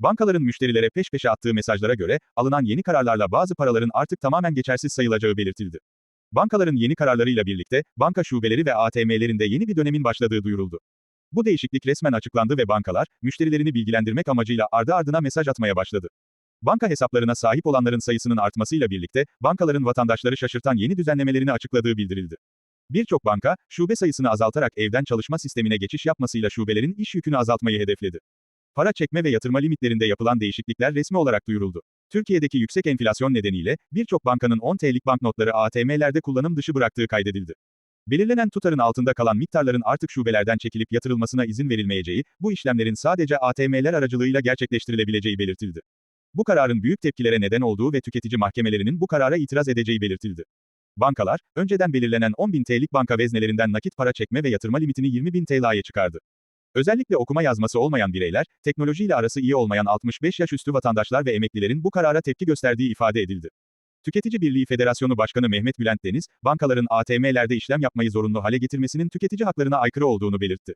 Bankaların müşterilere peş peşe attığı mesajlara göre, alınan yeni kararlarla bazı paraların artık tamamen geçersiz sayılacağı belirtildi. Bankaların yeni kararlarıyla birlikte, banka şubeleri ve ATM'lerinde yeni bir dönemin başladığı duyuruldu. Bu değişiklik resmen açıklandı ve bankalar, müşterilerini bilgilendirmek amacıyla ardı ardına mesaj atmaya başladı. Banka hesaplarına sahip olanların sayısının artmasıyla birlikte, bankaların vatandaşları şaşırtan yeni düzenlemelerini açıkladığı bildirildi. Birçok banka, şube sayısını azaltarak evden çalışma sistemine geçiş yapmasıyla şubelerin iş yükünü azaltmayı hedefledi. Para çekme ve yatırma limitlerinde yapılan değişiklikler resmi olarak duyuruldu. Türkiye'deki yüksek enflasyon nedeniyle, birçok bankanın 10 TL'lik banknotları ATM'lerde kullanım dışı bıraktığı kaydedildi. Belirlenen tutarın altında kalan miktarların artık şubelerden çekilip yatırılmasına izin verilmeyeceği, bu işlemlerin sadece ATM'ler aracılığıyla gerçekleştirilebileceği belirtildi. Bu kararın büyük tepkilere neden olduğu ve tüketici mahkemelerinin bu karara itiraz edeceği belirtildi. Bankalar, önceden belirlenen 10.000 TL'lik banka veznelerinden nakit para çekme ve yatırma limitini 20.000 TL'ye çıkardı. Özellikle okuma yazması olmayan bireyler, teknolojiyle arası iyi olmayan 65 yaş üstü vatandaşlar ve emeklilerin bu karara tepki gösterdiği ifade edildi. Tüketici Birliği Federasyonu Başkanı Mehmet Bülent Deniz, bankaların ATM'lerde işlem yapmayı zorunlu hale getirmesinin tüketici haklarına aykırı olduğunu belirtti.